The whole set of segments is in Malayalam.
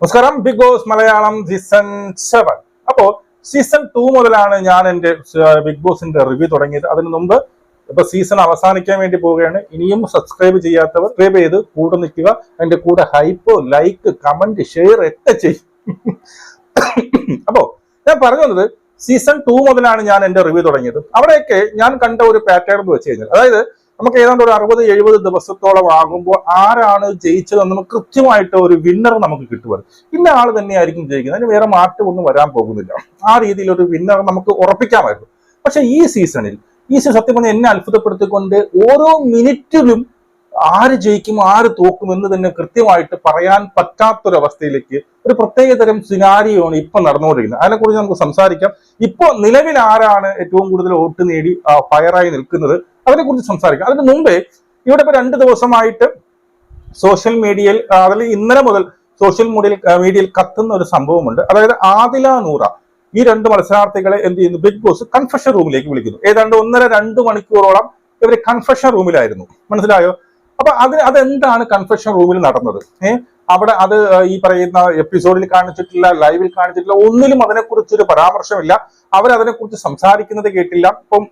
നമസ്കാരം. Big Boss Malayalam season seven അപ്പോ സീസൺ ടു മുതലാണ് ഞാൻ എന്റെ ബിഗ് ബോസിന്റെ റിവ്യൂ തുടങ്ങിയത്. അതിനു മുമ്പ് ഇപ്പൊ സീസൺ അവസാനിക്കാൻ വേണ്ടി പോവുകയാണ്. ഇനിയും സബ്സ്ക്രൈബ് ചെയ്യാത്തവർ സബ്സ്ക്രൈബ് ചെയ്ത് കൂടെ നിൽക്കുക. അതിന്റെ കൂടെ ഹൈപ്പോ ലൈക്ക് കമന്റ് ഷെയർ ഒക്കെ ചെയ്യും. അപ്പോ ഞാൻ പറഞ്ഞു വന്നത് സീസൺ ടു മുതലാണ് ഞാൻ എന്റെ റിവ്യൂ തുടങ്ങിയത്. അവിടെയൊക്കെ ഞാൻ കണ്ട ഒരു പാറ്റേൺ എന്ന് വെച്ച് കഴിഞ്ഞാൽ അതായത് നമുക്ക് ഏതാണ്ട് ഒരു അറുപത് എഴുപത് ദിവസത്തോളം ആകുമ്പോൾ ആരാണ് ജയിച്ചതെന്ന് നമുക്ക് കൃത്യമായിട്ട് ഒരു വിന്നർ നമുക്ക് കിട്ടുവാൻ ഇന്ന ആൾ തന്നെയായിരിക്കും ജയിക്കുന്നത്. അതിന് വേറെ മാറ്റമൊന്നും വരാൻ പോകുന്നില്ല. ആ രീതിയിൽ ഒരു വിന്നർ നമുക്ക് ഉറപ്പിക്കാമായിരുന്നു. പക്ഷെ ഈ സീസണിൽ ഈ സീസൺ സത്യം പറഞ്ഞാൽ എന്നെ അത്ഭുതപ്പെടുത്തിക്കൊണ്ട് ഓരോ മിനിറ്റിലും ആര് ജയിക്കും ആര് തോക്കും എന്ന് തന്നെ കൃത്യമായിട്ട് പറയാൻ പറ്റാത്തൊരവസ്ഥയിലേക്ക് ഒരു പ്രത്യേക തരം സിനാരിയാണ് ഇപ്പൊ നടന്നുകൊണ്ടിരിക്കുന്നത്. അതിനെക്കുറിച്ച് നമുക്ക് സംസാരിക്കാം. ഇപ്പോൾ നിലവിൽ ആരാണ് ഏറ്റവും കൂടുതൽ വോട്ട് നേടി ഫയറായി നിൽക്കുന്നത്? അതിനെക്കുറിച്ച് സംസാരിക്കാം. അതിന് മുമ്പേ ഇവിടെ ഇപ്പൊ രണ്ട് ദിവസമായിട്ട് സോഷ്യൽ മീഡിയയിൽ അതിൽ ഇന്നലെ മുതൽ സോഷ്യൽ മീഡിയയിൽ മീഡിയയിൽ കത്തുന്ന ഒരു സംഭവമുണ്ട്. അതായത് ആദില നൂറ ഈ രണ്ട് മത്സരാർത്ഥികളെ എന്ത് ചെയ്യുന്നു? ബിഗ് ബോസ് കൺഫഷൻ റൂമിലേക്ക് വിളിക്കുന്നു. ഏതാണ്ട് ഒന്നര രണ്ട് മണിക്കൂറോളം ഇവർ കൺഫഷൻ റൂമിലായിരുന്നു മനസ്സിലായോ? അപ്പൊ അത് അതെന്താണ് കൺഫഷൻ റൂമിൽ നടന്നത്? ഏഹ് അവിടെ അത് ഈ പറയുന്ന എപ്പിസോഡിൽ കാണിച്ചിട്ടില്ല ലൈവിൽ കാണിച്ചിട്ടില്ല ഒന്നിലും അതിനെക്കുറിച്ചൊരു പരാമർശമില്ല. അവരതിനെക്കുറിച്ച് സംസാരിക്കുന്നത് കേട്ടില്ല. ഇപ്പം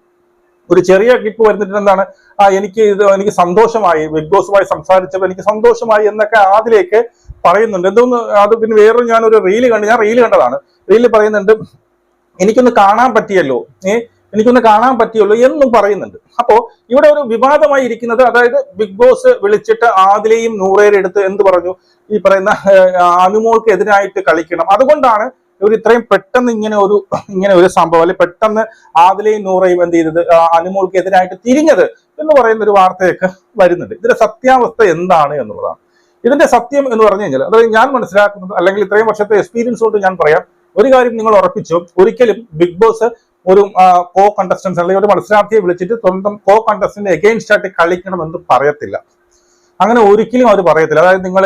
ഒരു ചെറിയ ക്ലിപ്പ് വരുന്നിട്ട് എന്താണ്? ആ എനിക്ക് ഇത് എനിക്ക് സന്തോഷമായി ബിഗ് ബോസുമായി സംസാരിച്ചപ്പോൾ എനിക്ക് സന്തോഷമായി എന്നൊക്കെ അതിലേക്ക് പറയുന്നുണ്ട്. എന്തോന്ന് അത് പിന്നെ വേറൊരു ഞാനൊരു റീൽ കണ്ടു ഞാൻ റീൽ കണ്ടതാണ്. റീൽ പറയുന്നുണ്ട് എനിക്കൊന്ന് കാണാൻ പറ്റിയല്ലോ ഏ എനിക്കൊന്ന് കാണാൻ പറ്റിയല്ലോ എന്നും പറയുന്നുണ്ട്. അപ്പോ ഇവിടെ ഒരു വിവാദമായി ഇരിക്കുന്നത് അതായത് ബിഗ് ബോസ് വിളിച്ചിട്ട് ആദിലെയും നൂറേരെ എടുത്ത് എന്ത് പറഞ്ഞു? ഈ പറയുന്ന അനുമോൾക്ക് എതിരായിട്ട് കളിക്കണം. അതുകൊണ്ടാണ് ഇവർ ഇത്രയും പെട്ടെന്ന് ഇങ്ങനെ ഒരു ഇങ്ങനെ ഒരു സംഭവം അല്ലെ പെട്ടെന്ന് ആദിലയും നൂറയും എന്ത് ചെയ്തത്? അനുമോൾക്ക് എതിരായിട്ട് തിരിഞ്ഞത് എന്ന് പറയുന്ന ഒരു വാർത്തയൊക്കെ വരുന്നുണ്ട്. ഇതിന്റെ സത്യാവസ്ഥ എന്താണ് എന്നുള്ളതാണ്. ഇതിന്റെ സത്യം എന്ന് പറഞ്ഞു കഴിഞ്ഞാൽ അതായത് ഞാൻ മനസ്സിലാക്കുന്നത് അല്ലെങ്കിൽ ഇത്രയും വർഷത്തെ എക്സ്പീരിയൻസ് കൊണ്ട് ഞാൻ പറയാം ഒരു കാര്യം നിങ്ങൾ ഉറപ്പിച്ചു ഒരിക്കലും ബിഗ് ബോസ് ഒരു കോ കണ്ടസ്റ്റൻസ് അല്ലെങ്കിൽ ഒരു മത്സരാർത്ഥിയെ വിളിച്ചിട്ട് സ്വന്തം കോ കണ്ടസ്റ്റന്റ് എഗെയിൻസ്റ്റ് ആയിട്ട് കളിക്കണം എന്ന് പറയത്തില്ല. അങ്ങനെ ഒരിക്കലും അവർ പറയത്തില്ല. അതായത് നിങ്ങൾ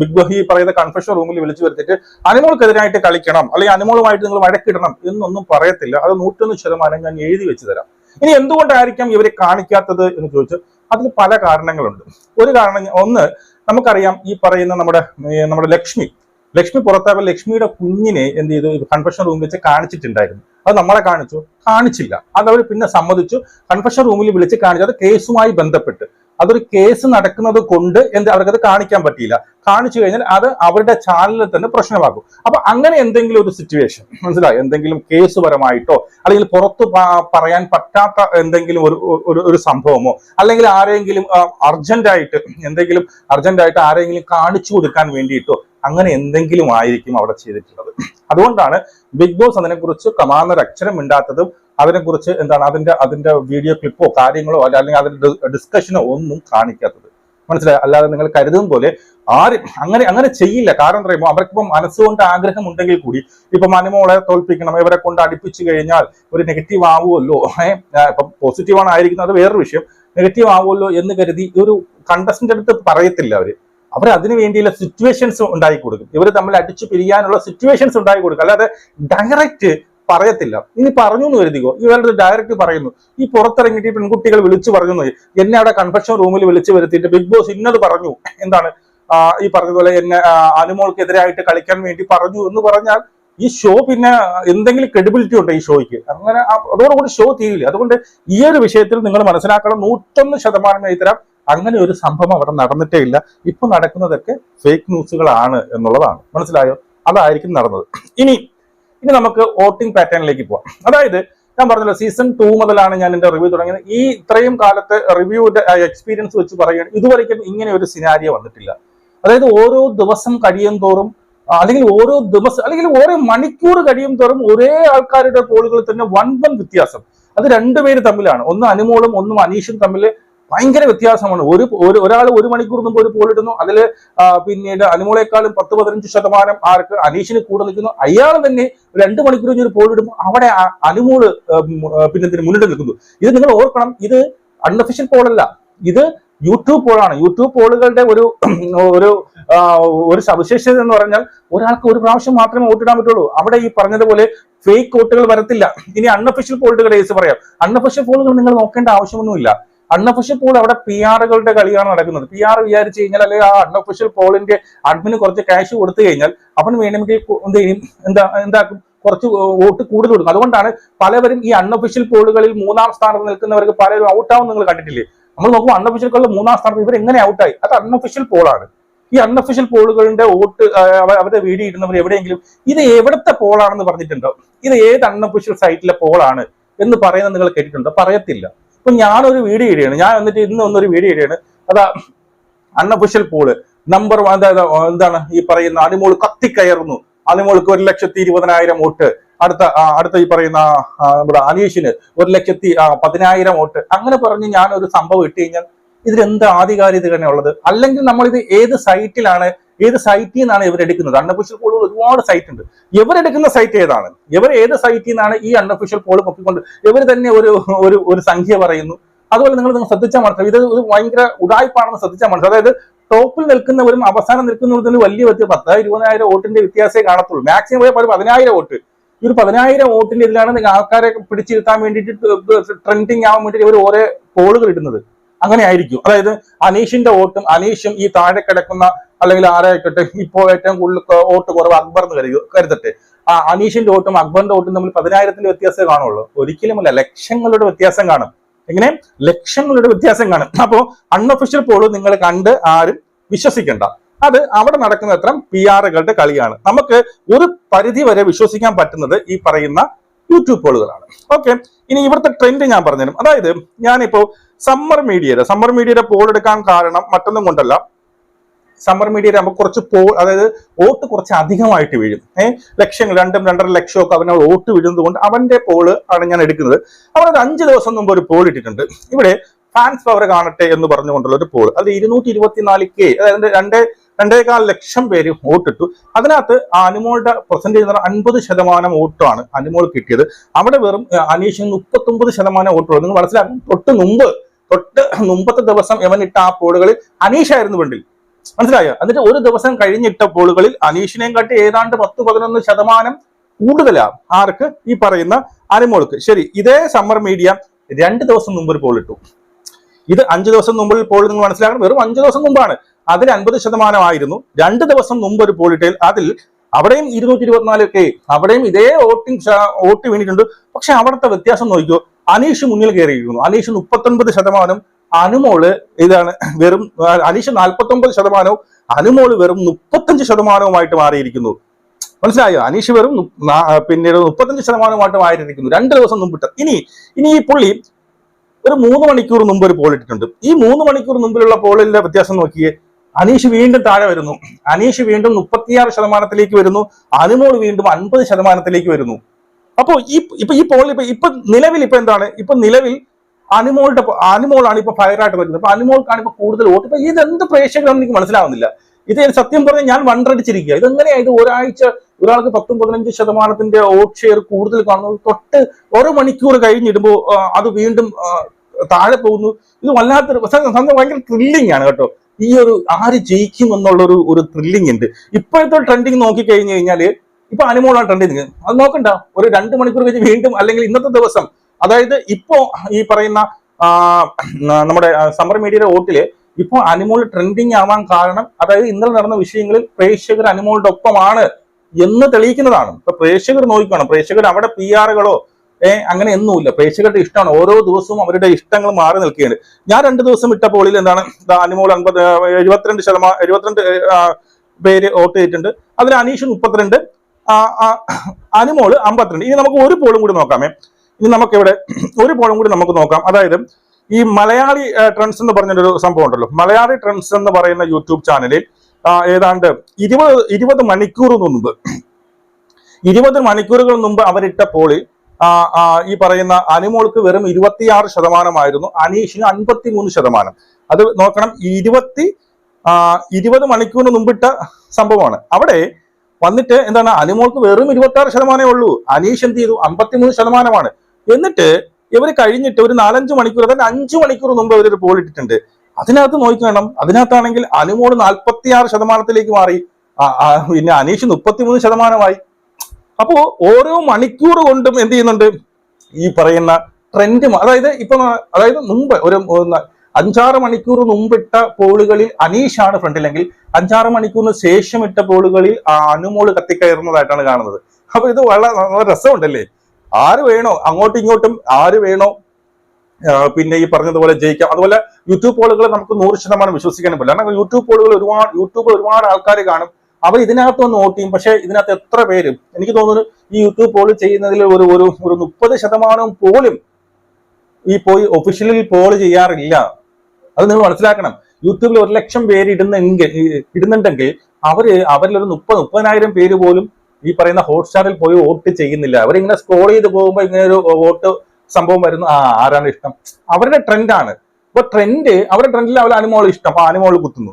ബിഗ് ബഹി പറയുന്ന കൺഫെഷൻ റൂമിൽ വിളിച്ചു വരുത്തിട്ട് അനിമോൾക്കെതിരായിട്ട് കളിക്കണം അല്ലെങ്കിൽ അനിമോളുമായിട്ട് നിങ്ങൾ വഴക്കിടണം എന്നൊന്നും പറയത്തില്ല. അത് നൂറ്റൊന്ന് ശതമാനം ഞാൻ എഴുതി വെച്ച് തരാം. ഇനി എന്തുകൊണ്ടായിരിക്കാം ഇവരെ കാണിക്കാത്തത് എന്ന് ചോദിച്ചു അതിന് പല കാരണങ്ങളുണ്ട്. ഒരു കാരണം ഒന്ന് നമുക്കറിയാം ഈ പറയുന്ന നമ്മുടെ നമ്മുടെ ലക്ഷ്മി. ലക്ഷ്മി പുറത്താകുമ്പോൾ ലക്ഷ്മിയുടെ കുഞ്ഞിനെ എന്ത് ചെയ്തു? കൺഫെഷൻ റൂമിൽ വെച്ച് കാണിച്ചിട്ടുണ്ടായിരുന്നു. അത് നമ്മളെ കാണിച്ചു. കാണിച്ചില്ല. അത് അവർ പിന്നെ സമ്മതിച്ചു. കൺഫെഷൻ റൂമിൽ വിളിച്ച് കാണിച്ചു. അത് കേസുമായി ബന്ധപ്പെട്ട്. അതൊരു കേസ് നടക്കുന്നത് കൊണ്ട് എന്ത് അവർക്കത് കാണിക്കാൻ പറ്റിയില്ല. കാണിച്ചു കഴിഞ്ഞാൽ അത് അവരുടെ ചാനലിൽ തന്നെ പ്രശ്നമാകും. അപ്പൊ അങ്ങനെ എന്തെങ്കിലും ഒരു സിറ്റുവേഷൻ മനസ്സിലായി? എന്തെങ്കിലും കേസ് പരമായിട്ടോ അല്ലെങ്കിൽ പുറത്ത് പറയാൻ പറ്റാത്ത എന്തെങ്കിലും ഒരു ഒരു സംഭവമോ അല്ലെങ്കിൽ ആരെങ്കിലും അർജന്റായിട്ട് എന്തെങ്കിലും അർജന്റായിട്ട് ആരെങ്കിലും കാണിച്ചു കൊടുക്കാൻ വേണ്ടിയിട്ടോ അങ്ങനെ എന്തെങ്കിലും ആയിരിക്കും അവിടെ ചെയ്തിട്ടുള്ളത്. അതുകൊണ്ടാണ് ബിഗ് ബോസ് അതിനെക്കുറിച്ച് കമാന്നൊരു അക്ഷരം മിണ്ടാത്തതും അതിനെക്കുറിച്ച് എന്താണ് അതിന്റെ അതിന്റെ വീഡിയോ ക്ലിപ്പോ കാര്യങ്ങളോ അല്ലെങ്കിൽ അതിന്റെ ഡിസ്കഷനോ ഒന്നും കാണിക്കാത്തത്. മനസ്സിലായി? അല്ലാതെ നിങ്ങൾ കരുതും പോലെ ആരും അങ്ങനെ അങ്ങനെ ചെയ്യില്ല. കാരണം പറയുമ്പോൾ അവർക്കിപ്പം മനസ്സുകൊണ്ട് ആഗ്രഹം ഉണ്ടെങ്കിൽ കൂടി ഇപ്പൊ മനുമോളെ തോൽപ്പിക്കണം ഇവരെ കൊണ്ട് അടുപ്പിച്ചു കഴിഞ്ഞാൽ ഒരു നെഗറ്റീവ് ആവുമല്ലോ. ഇപ്പം പോസിറ്റീവ് ആണ് ആയിരിക്കുന്നത് അത് വേറൊരു വിഷയം. നെഗറ്റീവ് ആവുമല്ലോ എന്ന് കരുതി ഒരു കണ്ടസ്റ്റന്റ് അടുത്ത് പറയത്തില്ല അവർ. അവർ അതിനു വേണ്ടിയുള്ള സിറ്റുവേഷൻസ് ഉണ്ടാക്കി കൊടുക്കും. ഇവർ തമ്മിൽ അടിച്ചു പിരിയാനുള്ള സിറ്റുവേഷൻസ് ഉണ്ടാക്കി കൊടുക്കും. അല്ലാതെ ഡയറക്റ്റ് പറയത്തില്ല. ഇനി പറഞ്ഞു എന്ന് കരുതിക്കോ ഇവരുടെ ഡയറക്റ്റ് പറയുന്നു. ഈ പുറത്തിറങ്ങിയിട്ട് പെൺകുട്ടികൾ വിളിച്ചു പറഞ്ഞു എന്നെ അവിടെ കൺഫെഷൻ റൂമിൽ വിളിച്ചു വരുത്തിയിട്ട് ബിഗ് ബോസ് ഇന്നത് പറഞ്ഞു. എന്താണ്? ഈ പറഞ്ഞതുപോലെ എന്നെ അനുമോൾക്കെതിരായിട്ട് കളിക്കാൻ വേണ്ടി പറഞ്ഞു എന്ന് പറഞ്ഞാൽ ഈ ഷോ പിന്നെ എന്തെങ്കിലും ക്രെഡിബിലിറ്റി ഉണ്ടോ ഈ ഷോയ്ക്ക് അങ്ങനെ അതോടുകൂടി ഷോ തീരില്ല. അതുകൊണ്ട് ഈ ഒരു വിഷയത്തിൽ നിങ്ങൾ മനസ്സിലാക്കണം. നൂറ്റൊന്ന് ശതമാനം തരാം അങ്ങനെ ഒരു സംഭവം അവിടെ നടന്നിട്ടേ ഇല്ല. ഇപ്പൊ നടക്കുന്നതൊക്കെ ഫേക്ക് ന്യൂസുകളാണ് എന്നുള്ളതാണ്. മനസ്സിലായോ? അതായിരിക്കും നടന്നത്. ഇനി ഇനി നമുക്ക് വോട്ടിംഗ് പാറ്റേണിലേക്ക് പോവാം. അതായത് ഞാൻ പറഞ്ഞല്ലോ സീസൺ ടു മുതലാണ് ഞാൻ എന്റെ റിവ്യൂ തുടങ്ങിയത്. ഈ ഇത്രയും കാലത്തെ റിവ്യൂന്റെ എക്സ്പീരിയൻസ് വെച്ച് പറയുകയാണ് ഇതുവരെയ്ക്കും ഇങ്ങനെ ഒരു സിനാരിയോ വന്നിട്ടില്ല. അതായത് ഓരോ ദിവസം കഴിയും തോറും അല്ലെങ്കിൽ ഓരോ ദിവസം അല്ലെങ്കിൽ ഓരോ മണിക്കൂർ കഴിയും തോറും ഒരേ ആൾക്കാരുടെ പോളുകളിൽ തന്നെ വൺ വൺ വ്യത്യാസം. അത് രണ്ടുപേര് തമ്മിലാണ്. ഒന്ന് അനുമോളും ഒന്നും അനീഷും തമ്മിൽ ഭയങ്കര വ്യത്യാസമാണ്. ഒരു ഒരാൾ ഒരു മണിക്കൂർ മുമ്പ് ഒരു പോൾ ഇടുന്നു. അതിൽ പിന്നീട് അനുമോളെക്കാളും പത്ത് പതിനഞ്ച് ശതമാനം ആർക്ക് അനീഷിന് കൂടെ നിൽക്കുന്നു. അയാൾ തന്നെ രണ്ട് മണിക്കൂർ കഴിഞ്ഞ് ഒരു പോൾ പോളിടുമ്പോൾ അവിടെ അനുമോൾ പിന്നെ മുന്നിട്ട് നിൽക്കുന്നു. ഇത് നിങ്ങൾ ഓർക്കണം. ഇത് അൺഒഫീഷ്യൽ പോളല്ല ഇത് യൂട്യൂബ് പോളാണ് യൂട്യൂബ് പോളുകളുടെ ഒരു ഒരു ഒരു സവിശേഷത എന്ന് പറഞ്ഞാൽ ഒരാൾക്ക് ഒരു പ്രാവശ്യം മാത്രമേ വോട്ടിടാൻ പറ്റുള്ളൂ. അവിടെ ഈ പറഞ്ഞതുപോലെ ഫേക്ക് വോട്ടുകൾ വരത്തില്ല. ഇനി അൺഒഫീഷ്യൽ പോളുകളുടെ കേസ് പറയാം. അൺഒഫീഷ്യൽ പോളുകൾ നിങ്ങൾ നോക്കേണ്ട ആവശ്യമൊന്നുമില്ല. അൺഒഫീഷ്യൽ പോൾ അവിടെ പി ആറുകളുടെ കളിയാണ് നടക്കുന്നത്. പി ആർ വിചാരിച്ചു കഴിഞ്ഞാൽ അല്ലെങ്കിൽ ആ അൺഒഫീഷ്യൽ പോളിന്റെ അഡ്മിന് കുറച്ച് ക്യാഷ് കൊടുത്തു കഴിഞ്ഞാൽ അവൻ വേണമെങ്കിൽ എന്ത് ചെയ്യും? എന്താ എന്താക്കും? കുറച്ച് വോട്ട് കൂടുതൽ കൊടുക്കും. അതുകൊണ്ടാണ് പലവരും ഈ അൺഒഫീഷ്യൽ പോളുകളിൽ മൂന്നാം സ്ഥാനത്ത് നിൽക്കുന്നവർക്ക് പലരും ഔട്ടാവും നിങ്ങൾ കണ്ടിട്ടില്ലേ? നമ്മൾ നോക്കുമ്പോൾ അൺഒഫീഷ്യൽ മൂന്നാം സ്ഥാനത്ത് ഇവർ എങ്ങനെ ഔട്ടായി അത് അൺഒഫീഷ്യൽ പോളാണ് ഈ അൺഒഫീഷ്യൽ പോളുകളുടെ വോട്ട് അവരുടെ വീഡിയോ ഇടുന്നവർ എവിടെയെങ്കിലും ഇത് എവിടുത്തെ പോളാണെന്ന് പറഞ്ഞിട്ടുണ്ടോ? ഇത് ഏത് അൺഒഫീഷ്യൽ സൈറ്റിലെ പോളാണ് എന്ന് പറയുന്നത് നിങ്ങൾ കേട്ടിട്ടുണ്ടോ? പറയത്തില്ല. ഇപ്പൊ ഞാനൊരു വീഡിയോ ഇടുകയാണ്. ഞാൻ വന്നിട്ട് ഇന്ന് ഒന്നൊരു വീഡിയോ ഇടുകയാണ്. അതാ അൺഒഫീഷ്യൽ പോൾ. നമ്പർ എന്താണ് ഈ പറയുന്ന അനിമോൾ കത്തിക്കയറുന്നു. അനിമോൾക്ക് ഒരു ലക്ഷത്തി ഇരുപതിനായിരം വോട്ട്. അടുത്ത അടുത്ത ഈ പറയുന്ന നമ്മുടെ അനീഷിന് ഒരു ലക്ഷത്തി പതിനായിരം വോട്ട്. അങ്ങനെ പറഞ്ഞ് ഞാൻ ഒരു സംഭവം ഇട്ട് കഴിഞ്ഞാൽ ഇതിലെന്ത് ആധികാരികത ഉള്ളത്? അല്ലെങ്കിൽ നമ്മളിത് ഏത് സൈറ്റിലാണ് ഏത് സൈറ്റിൽ നിന്നാണ് ഇവർ എടുക്കുന്നത്? പോളുകൾ ഒരുപാട് സൈറ്റ് ഉണ്ട്. ഇവരെടുക്കുന്ന സൈറ്റ് ഏതാണ്? ഇവർ ഏത് സൈറ്റിൽ നിന്നാണ് ഈ അൺഒഫീഷ്യൽ പോൾ പൊക്കിക്കൊണ്ട് ഇവർ തന്നെ ഒരു ഒരു ഒരു സംഖ്യ പറയുന്നു. അതുപോലെ നിങ്ങൾ നിങ്ങൾ ശ്രദ്ധിച്ചാൽ മനസ്സിലാവും. ഇത് ഒരു ഭയങ്കര ഉടായ്പാണെന്ന് ശ്രദ്ധിച്ചാൽ മനസ്സിലാവും. അതായത് ടോപ്പിൽ നിൽക്കുന്നവരും അവസാനം നിൽക്കുന്നവരും വലിയ വ്യത്യാസം പത്ത് ഇരുപതിനായിരം വോട്ടിന്റെ വ്യത്യാസമേ കാണത്തുള്ളൂ. മാക്സിമം പോയാൽ പതിനായിരം വോട്ട്. ഈ ഒരു പതിനായിരം വോട്ടിന്റെ ഇതിലാണ് ആൾക്കാരെ പിടിച്ചിരുത്താൻ വേണ്ടിയിട്ട് ട്രെൻഡിങ് ആവാൻ വേണ്ടിയിട്ട് ഇവർ ഓരോ പോളുകൾ ഇടുന്നത്. അങ്ങനെ ആയിരിക്കും. അതായത് അനീഷിന്റെ വോട്ടും അനീഷും ഈ താഴെ കിടക്കുന്ന അല്ലെങ്കിൽ ആരായിക്കോട്ടെ ഇപ്പോൾ ഏറ്റവും കൂടുതൽ വോട്ട് കുറവ് അക്ബർ എന്ന് കരുതുക കരുതട്ടെ. ആ അനീഷിന്റെ വോട്ടും അക്ബറിന്റെ വോട്ടും തമ്മിൽ പതിനായിരത്തിന്റെ വ്യത്യാസമേ കാണുള്ളൂ. ഒരിക്കലുമല്ല ലക്ഷങ്ങളുടെ വ്യത്യാസം കാണും. എങ്ങനെ? ലക്ഷങ്ങളുടെ വ്യത്യാസം കാണും. അപ്പോൾ അൺഒഫീഷ്യൽ പോൾ നിങ്ങൾ കണ്ട് ആരും വിശ്വസിക്കണ്ട. അത് അവിടെ നടക്കുന്ന അത്ര പി ആറുകളുടെ കളിയാണ്. നമുക്ക് ഒരു പരിധി വരെ വിശ്വസിക്കാൻ പറ്റുന്നത് ഈ പറയുന്ന യൂട്യൂബ് പോളുകളാണ് ഓക്കെ ഇനി ഇവിടുത്തെ ട്രെൻഡ് ഞാൻ പറഞ്ഞുതരും. അതായത് ഞാനിപ്പോ സമ്മർ മീഡിയയുടെ സമ്മർ മീഡിയയുടെ പോൾ എടുക്കാൻ കാരണം മറ്റൊന്നും കൊണ്ടല്ല. സമ്മർ മീഡിയയിൽ നമുക്ക് കുറച്ച് പോ അതായത് വോട്ട് കുറച്ച് അധികമായിട്ട് വീഴും. ഏഹ് ലക്ഷങ്ങൾ രണ്ടും രണ്ടര ലക്ഷമൊക്കെ അവനെ വോട്ട് വീഴുന്നത് കൊണ്ട് അവന്റെ പോൾ ആണ് ഞാൻ എടുക്കുന്നത്. അവിടെ ഒരു അഞ്ച് ദിവസം മുമ്പ് ഒരു പോൾ ഇട്ടിട്ടുണ്ട്. ഇവിടെ ഫാൻസ് പവർ കാണട്ടെ എന്ന് പറഞ്ഞുകൊണ്ടുള്ള ഒരു പോൾ അത് ഇരുന്നൂറ്റി ഇരുപത്തിനാല് കെ അതായത് രണ്ട് രണ്ടേകാൽ ലക്ഷം പേര് വോട്ടിട്ടു. അതിനകത്ത് അനുമോളുടെ പെർസെന്റേജ് എന്ന് പറഞ്ഞാൽ അൻപത് ശതമാനം വോട്ടാണ് അനുമോൾ കിട്ടിയത്. അവിടെ വെറും അനീഷിന് മുപ്പത്തൊമ്പത് ശതമാനം വോട്ടുള്ളൂ. നിങ്ങൾ മനസ്സിലാക്കും തൊട്ട് മുമ്പ് തൊട്ട് മുമ്പത്തെ ദിവസം ഇവൻ ഇട്ട ആ പോളുകളിൽ അനീഷായിരുന്നു വേണ്ടിൽ. മനസ്സിലായോ? എന്നിട്ട് ഒരു ദിവസം കഴിഞ്ഞിട്ട പോളുകളിൽ അനീഷിനെയും കാട്ടി ഏതാണ്ട് പത്ത് പതിനൊന്ന് ശതമാനം കൂടുതലാണ് ആർക്ക്? ഈ പറയുന്ന അനുമോൾക്ക്. ശരി ഇതേ സമ്മർ മീഡിയ രണ്ട് ദിവസം മുമ്പ് ഒരു പോൾ ഇട്ടു. ഇത് അഞ്ച് ദിവസം മുമ്പിൽ പോൾ നിങ്ങൾ മനസ്സിലാക്കണം. വെറും അഞ്ച് ദിവസം മുമ്പാണ്. അതിൽ അൻപത് ശതമാനമായിരുന്നു രണ്ട് ദിവസം മുമ്പ് ഒരു പോൾ അതിൽ അവിടെയും ഇരുന്നൂറ്റി ഇരുപത്തിനാല് ഒക്കെ അവിടെയും ഇതേ വോട്ടിംഗ് വോട്ട് വീണിട്ടുണ്ട്. പക്ഷെ അവിടുത്തെ വ്യത്യാസം നോക്കിയോ അനീഷ് മുന്നിൽ കയറിയിരിക്കുന്നു. അനീഷ് മുപ്പത്തൊൻപത് ശതമാനം അനുമോൾ ഇതാണ് വെറും അനീഷ് നാൽപ്പത്തൊമ്പത് ശതമാനവും അനുമോൾ വെറും മുപ്പത്തഞ്ച് ശതമാനവുമായിട്ട് മാറിയിരിക്കുന്നു. മനസ്സിലായോ? അനീഷ് വെറും പിന്നീട് മുപ്പത്തഞ്ച് ശതമാനമായിട്ട് മാറിയിരിക്കുന്നു. രണ്ട് ദിവസം മുമ്പിട്ട് ഇനി ഇനി ഈ പുള്ളി ഒരു മൂന്ന് മണിക്കൂർ മുമ്പ് ഒരു പോൾ ഇട്ടിട്ടുണ്ട്. ഈ മൂന്ന് മണിക്കൂർ മുമ്പിലുള്ള പോളിലെ വ്യത്യാസം നോക്കിയേ അനീഷ് വീണ്ടും താഴെ വരുന്നു. അനീഷ് വീണ്ടും മുപ്പത്തിയാറ് ശതമാനത്തിലേക്ക് വരുന്നു. അനുമോൾ വീണ്ടും അൻപത് ശതമാനത്തിലേക്ക് വരുന്നു. അപ്പോ ഈ ഇപ്പൊ ഈ പോളിൽ ഇപ്പൊ ഇപ്പൊ നിലവിൽ ഇപ്പൊ എന്താണ്? ഇപ്പൊ നിലവിൽ അനുമോളുടെ അനിമോളാണ് ഇപ്പൊ ഫയറായിട്ട് വരുന്നത്. അപ്പൊ അനിമോൾക്കാണ് ഇപ്പൊ കൂടുതൽ വോട്ട്. ഇപ്പൊ ഇതെന്ത് പ്രേക്ഷകരാണെന്ന് എനിക്ക് മനസ്സിലാവുന്നില്ല. ഇത് സത്യം പറഞ്ഞാൽ ഞാൻ വണ്ടടിച്ചിരിക്കുക ഇതെങ്ങനെയാ ഇത് ഒരാഴ്ച ഒരാൾക്ക് പത്തും പതിനഞ്ച് ശതമാനത്തിന്റെ വോട്ട് ഷെയർ കൂടുതൽ കാണുന്നത്? തൊട്ട് ഒരു മണിക്കൂർ കഴിഞ്ഞിടുമ്പോൾ അത് വീണ്ടും താഴെ പോകുന്നു. ഇത് വല്ലാത്തൊരു ഭയങ്കര ത്രില്ലിംഗ് ആണ് കേട്ടോ. ഈ ഒരു ആര് ജയിക്കും എന്നുള്ള ഒരു ഒരു ത്രില്ലിംഗ് ഉണ്ട്. ഇപ്പോഴത്തെ ട്രെൻഡിങ് നോക്കി കഴിഞ്ഞു കഴിഞ്ഞാൽ ഇപ്പൊ അനുമോളാണ് ട്രെൻഡിങ് അത് നോക്കണ്ട. ഒരു രണ്ട് മണിക്കൂർ കഴിഞ്ഞ് വീണ്ടും അല്ലെങ്കിൽ ഇന്നത്തെ ദിവസം അതായത് ഇപ്പോ ഈ പറയുന്ന നമ്മുടെ സമ്മർ മീഡിയയുടെ വോട്ടിൽ ഇപ്പോ അനിമോൾ ട്രെൻഡിങ് ആവാൻ കാരണം അതായത് ഇന്നലെ നടന്ന വിഷയങ്ങളിൽ പ്രേക്ഷകർ അനിമോളുടെ ഒപ്പമാണ് എന്ന് തെളിയിക്കുന്നതാണ്. ഇപ്പൊ പ്രേക്ഷകർ നോക്കിക്കണം. പ്രേക്ഷകർ അവിടെ പി ആറുകളോ ഏഹ് അങ്ങനെ ഒന്നുമില്ല. പ്രേക്ഷകരുടെ ഇഷ്ടമാണ്. ഓരോ ദിവസവും അവരുടെ ഇഷ്ടങ്ങൾ മാറി നിൽക്കുകയാണ്. ഞാൻ രണ്ട് ദിവസം ഇട്ട പോളിൽ എന്താണ് അനിമോൾ അൻപത് എഴുപത്തിരണ്ട് ശതമാനം എഴുപത്തിരണ്ട് പേര് വോട്ട് ചെയ്തിട്ടുണ്ട്. അതിൽ അനീഷ് മുപ്പത്തിരണ്ട് അനിമോൾ അമ്പത്തിരണ്ട്. ഇനി നമുക്ക് ഒരു പോളും കൂടി നോക്കാമേ. ഇനി നമുക്ക് ഇവിടെ ഒരു പോളും കൂടി നമുക്ക് നോക്കാം. അതായത് ഈ മലയാളി ട്രെൻഡ്സ് എന്ന് പറഞ്ഞൊരു സംഭവം ഉണ്ടല്ലോ. മലയാളി ട്രെൻഡ്സ് എന്ന് പറയുന്ന യൂട്യൂബ് ചാനലിൽ ഏതാണ്ട് ഇരുപത് ഇരുപത് മണിക്കൂർ മുമ്പ് ഇരുപത് മണിക്കൂറുകൾ മുമ്പ് അവരിട്ട ആ, ഈ പറയുന്ന അനുമോൾക്ക് വെറും ഇരുപത്തിയാറ് ശതമാനമായിരുന്നു. അനീഷിന് അൻപത്തി മൂന്ന് ശതമാനം. അത് നോക്കണം ഇരുപത്തി ഇരുപത് മണിക്കൂറിന് മുമ്പിട്ട സംഭവമാണ്. അവിടെ വന്നിട്ട് എന്താണ് അനുമോൾക്ക് വെറും ഇരുപത്തി ആറ് ശതമാനമേ ഉള്ളൂ. അനീഷ് എന്ത് ചെയ്തു? അമ്പത്തിമൂന്ന് ശതമാനമാണ്. എന്നിട്ട് ഇവർ കഴിഞ്ഞിട്ട് ഒരു നാലഞ്ച് മണിക്കൂർ അതായത് അഞ്ചു മണിക്കൂർ മുമ്പ് ഇവരൊരു പോൾ ഇട്ടിട്ടുണ്ട്. അതിനകത്ത് നോക്കണം അതിനകത്താണെങ്കിൽ അനുമോൾ നാൽപ്പത്തിയാറ് ശതമാനത്തിലേക്ക് മാറി. പിന്നെ അനീഷ് മുപ്പത്തിമൂന്ന് ശതമാനമായി. അപ്പോ ഓരോ മണിക്കൂർ കൊണ്ടും എന്ത് ചെയ്യുന്നുണ്ട്? ഈ പറയുന്ന ട്രെൻഡ് അതായത് ഇപ്പൊ അതായത് മുമ്പ് ഒരു അഞ്ചാറ് മണിക്കൂർ മുമ്പിട്ട പോളുകളിൽ അനീഷാണ് ഫ്രണ്ടിലെങ്കിൽ അഞ്ചാറ് മണിക്കൂറിന് ശേഷം ഇട്ട പോളുകളിൽ ആ അനുമോൾ കത്തിക്കയറുന്നതായിട്ടാണ് കാണുന്നത്. അപ്പൊ ഇത് വളരെ രസമുണ്ടല്ലേ? ആര് വേണോ അങ്ങോട്ടും ഇങ്ങോട്ടും ആര് വേണോ പിന്നെ ഈ പറഞ്ഞതുപോലെ ജയിക്കാം. അതുപോലെ യൂട്യൂബ് പോളുകൾ നമുക്ക് നൂറ് ശതമാനം വിശ്വസിക്കാനും പറ്റില്ല. കാരണം യൂട്യൂബ് പോളുകൾ ഒരുപാട് യൂട്യൂബിൽ ഒരുപാട് ആൾക്കാർ കാണും. അവർ ഇതിനകത്ത് ഒന്ന് വോട്ട് ചെയ്യും. പക്ഷേ ഇതിനകത്ത് എത്ര പേര്? എനിക്ക് തോന്നുന്നു ഈ യൂട്യൂബ് പോൾ ചെയ്യുന്നതിൽ ഒരു ഒരു ഒരു മുപ്പത് ശതമാനം പോലും ഈ പോയി ഒഫീഷ്യലിൽ പോൾ ചെയ്യാറില്ല. അത് നിങ്ങൾ മനസ്സിലാക്കണം. യൂട്യൂബിൽ ഒരു ലക്ഷം പേര് ഇടുന്നെങ്കിൽ ഇടുന്നുണ്ടെങ്കിൽ അവർ അവരിൽ ഒരു മുപ്പത് മുപ്പതിനായിരം പേര് പോലും ഈ പറയുന്ന ഹോട്ട്സ്റ്റാറിൽ പോയി വോട്ട് ചെയ്യുന്നില്ല. അവരിങ്ങനെ സ്ക്രോൾ ചെയ്ത് പോകുമ്പോൾ ഇങ്ങനെ ഒരു വോട്ട് സംഭവം വരുന്നു. ആ ആരാണ് ഇഷ്ടം? അവരുടെ ട്രെൻഡാണ് ഇപ്പൊ ട്രെൻഡ് അവരുടെ ട്രെൻഡിൽ അവർ അനുമോൾ ഇഷ്ടം. അപ്പൊ അനുമോൾ കുത്തുന്നു.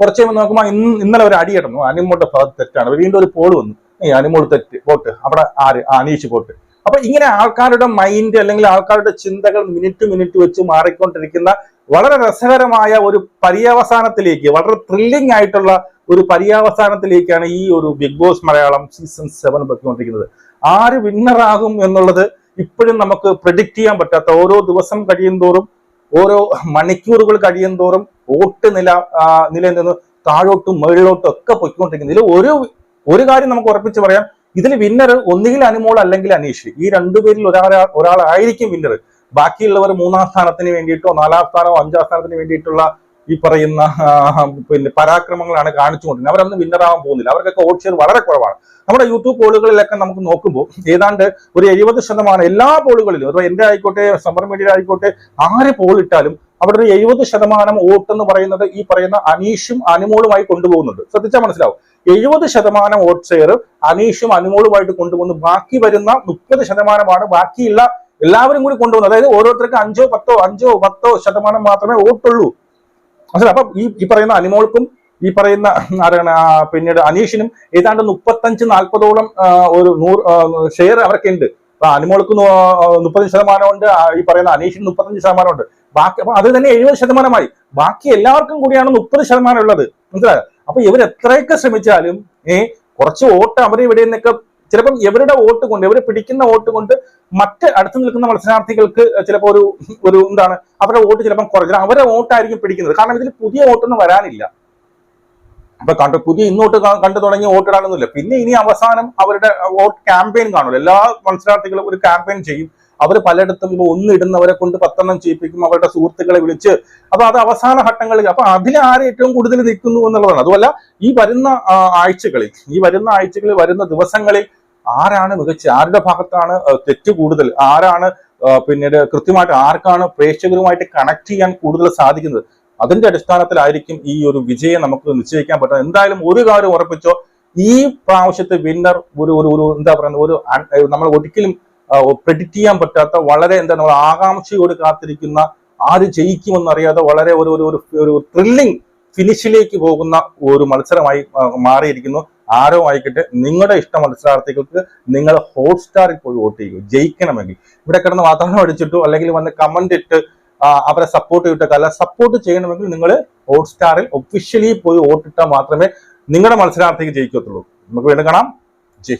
കുറച്ച് കഴിയുമ്പോൾ നോക്കുമ്പോൾ ഇന്ന് ഇന്നലെ ഒരു അടി കിടന്നു. അനുമോളുടെ ഭാഗത്ത് തെറ്റാണ്. വീണ്ടും ഒരു പോൾ വന്നു. ഈ അനുമോൾ തെറ്റ്. വോട്ട്. അവിടെ ആര്? അനീഷ് വോട്ട്. അപ്പൊ ഇങ്ങനെ ആൾക്കാരുടെ മൈൻഡ് അല്ലെങ്കിൽ ആൾക്കാരുടെ ചിന്തകൾ മിനിറ്റ് മിനിറ്റ് വെച്ച് മാറിക്കൊണ്ടിരിക്കുന്ന വളരെ രസകരമായ ഒരു പര്യവസാനത്തിലേക്ക് വളരെ ത്രില്ലിംഗ് ആയിട്ടുള്ള ഒരു പര്യാവസാനത്തിലേക്കാണ് ഈ ഒരു Big Boss Malayalam season seven പൊയ്ക്കൊണ്ടിരിക്കുന്നത്. ആര് വിന്നറാകും എന്നുള്ളത് ഇപ്പോഴും നമുക്ക് പ്രിഡിക്റ്റ് ചെയ്യാൻ പറ്റാത്ത ഓരോ ദിവസം കഴിയും തോറും ഓരോ മണിക്കൂറുകൾ കഴിയും തോറും വോട്ട് നില നില നിന്ന് താഴോട്ടും മുകളിലോട്ടും ഒക്കെ പൊയ്ക്കൊണ്ടിരിക്കുന്നത്. ഇതിൽ ഒരു ഒരു കാര്യം നമുക്ക് ഉറപ്പിച്ച് പറയാം. ഇതിൽ വിന്നർ ഒന്നുകിൽ അനുമോൾ അല്ലെങ്കിൽ അനീഷ്. ഈ രണ്ടുപേരിൽ ഒരാൾ ഒരാളായിരിക്കും വിന്നർ ബാക്കിയുള്ളവർ മൂന്നാം സ്ഥാനത്തിന് വേണ്ടിയിട്ടോ നാലാം സ്ഥാനോ അഞ്ചാം സ്ഥാനത്തിന് വേണ്ടിയിട്ടുള്ള ഈ പറയുന്ന പിന്നെ പരാക്രമങ്ങളാണ് കാണിച്ചുകൊണ്ടിരുന്നത്. അവരൊന്നും വിന്നറാവാൻ പോകുന്നില്ല. അവർക്കൊക്കെ വോട്ട് ഷെയർ വളരെ കുറവാണ്. നമ്മുടെ യൂട്യൂബ് പോളുകളിലൊക്കെ നമുക്ക് നോക്കുമ്പോൾ ഏതാണ്ട് ഒരു എഴുപത് ശതമാനം എല്ലാ പോളുകളിലും അഥവാ എന്റെ ആയിക്കോട്ടെ സമ്മർ മീഡിയ ആയിക്കോട്ടെ ആര് പോളിട്ടാലും അവിടെ ഒരു എഴുപത് ശതമാനം വോട്ട് എന്ന് പറയുന്നത് ഈ പറയുന്ന അനീഷും അനുമോളുമായി കൊണ്ടുപോകുന്നുണ്ട്. ശ്രദ്ധിച്ചാൽ മനസ്സിലാവും. എഴുപത് ശതമാനം വോട്ട് ഷെയർ അനീഷും അനുമോളുമായിട്ട് കൊണ്ടുപോകുന്നു. ബാക്കി വരുന്ന മുപ്പത് ശതമാനമാണ് ബാക്കിയുള്ള എല്ലാവരും കൂടി കൊണ്ടുപോകുന്നത്. അതായത് ഓരോരുത്തർക്ക് അഞ്ചോ പത്തോ അഞ്ചോ പത്തോ ശതമാനം മാത്രമേ വോട്ടുള്ളൂ. മനസ്സിലായി അപ്പൊ ഈ ഈ പറയുന്ന അനിമോൾക്കും ഈ പറയുന്ന ആരാണ് പിന്നീട് അനീഷിനും ഏതാണ്ട് മുപ്പത്തഞ്ച് നാൽപ്പതോളം ഒരു നൂറ് ഷെയർ അവർക്ക് ഉണ്ട് അപ്പൊ അനിമോൾക്ക് മുപ്പത്തഞ്ച് ശതമാനമുണ്ട് ഈ പറയുന്ന അനീഷിന് മുപ്പത്തഞ്ച് ശതമാനമുണ്ട്. ബാക്കി അപ്പൊ അത് തന്നെ എഴുപത് ശതമാനമായി. ബാക്കി എല്ലാവർക്കും കൂടിയാണ് മുപ്പത് ശതമാനം ഉള്ളത്. മനസ്സിലായോ? അപ്പൊ ഇവർ എത്രയൊക്കെ ശ്രമിച്ചാലും ഏഹ് കുറച്ച് വോട്ട് അവിടെ ഇവിടെ നിന്നൊക്കെ ചിലപ്പം ഇവരുടെ വോട്ട് കൊണ്ട് ഇവർ പിടിക്കുന്ന വോട്ട് കൊണ്ട് മറ്റ് അടുത്ത് നിൽക്കുന്ന മത്സരാർത്ഥികൾക്ക് ചിലപ്പോൾ ഒരു ഒരു എന്താണ് അവരുടെ വോട്ട് ചിലപ്പം കുറഞ്ഞു. അവരുടെ വോട്ടായിരിക്കും പിടിക്കുന്നത്. കാരണം ഇതിൽ പുതിയ വോട്ടൊന്നും വരാനില്ല. അപ്പൊ കണ്ട് പുതിയ ഇന്നോട്ട് കണ്ടു തുടങ്ങി വോട്ടിടാനൊന്നുമില്ല. പിന്നെ ഇനി അവസാനം അവരുടെ വോട്ട് ക്യാമ്പയിൻ കാണുമല്ലോ. എല്ലാ മത്സരാർത്ഥികളും ഒരു ക്യാമ്പയിൻ ചെയ്യും. അവർ പലയിടത്തും ഇപ്പൊ ഒന്നിടുന്നവരെ കൊണ്ട് പത്തെണ്ണം ചെയ്യിപ്പിക്കും അവരുടെ സുഹൃത്തുക്കളെ വിളിച്ച്. അപ്പൊ അത് അവസാന ഘട്ടങ്ങളിൽ അപ്പൊ അതിൽ ആര് ഏറ്റവും കൂടുതൽ നിൽക്കുന്നു എന്നുള്ളതാണ്. അതുമല്ല ഈ വരുന്ന ആഴ്ചകളിൽ ഈ വരുന്ന ആഴ്ചകളിൽ വരുന്ന ദിവസങ്ങളിൽ ആരാണ് മികച്ച ആരുടെ ഭാഗത്താണ് തെറ്റ് കൂടുതൽ? ആരാണ് പിന്നീട് കൃത്യമായിട്ട് ആർക്കാണ് പ്രേക്ഷകരുമായിട്ട് കണക്ട് ചെയ്യാൻ കൂടുതൽ സാധിക്കുന്നത്? അതിന്റെ അടിസ്ഥാനത്തിലായിരിക്കും ഈ ഒരു വിജയം നമുക്ക് നിശ്ചയിക്കാൻ പറ്റുന്നത്. എന്തായാലും ഒരു കാര്യം ഉറപ്പിച്ചോ ഈ പ്രാവശ്യത്തെ വിന്നർ ഒരു ഒരു ഒരു എന്താ പറയുന്നത് ഒരു നമ്മൾ ഒരിക്കലും പ്രെഡിക്റ്റ് ചെയ്യാൻ പറ്റാത്ത വളരെ എന്താ നമ്മൾ ആകാംക്ഷയോട് കാത്തിരിക്കുന്ന ആര് ജയിക്കുമെന്നറിയാതെ വളരെ ഒരു ഒരു ഒരു ത്രില്ലിംഗ് ഫിനിഷിലേക്ക് പോകുന്ന ഒരു മത്സരമായി മാറിയിരിക്കുന്നു. ആരോ ആയിക്കട്ടെ നിങ്ങളുടെ ഇഷ്ട മത്സരാർത്ഥികൾക്ക് നിങ്ങൾ ഹോട്ട് സ്റ്റാറിൽ പോയി വോട്ട് ചെയ്യുക ജയിക്കണമെങ്കിൽ. ഇവിടെ കിടന്ന് വാർത്താനം അടിച്ചിട്ടോ അല്ലെങ്കിൽ വന്ന് കമന്റ് ഇട്ട് അവരെ സപ്പോർട്ട് ചെയ്തിട്ടൊക്കെ അല്ല സപ്പോർട്ട് ചെയ്യണമെങ്കിൽ നിങ്ങൾ ഹോട്ട് സ്റ്റാറിൽ ഒഫീഷ്യലി പോയി വോട്ടിട്ടാൽ മാത്രമേ നിങ്ങളുടെ മത്സരാർത്ഥിക്ക് ജയിക്കത്തുള്ളൂ. നമുക്ക് വീണ്ടും കാണാം. ജയ്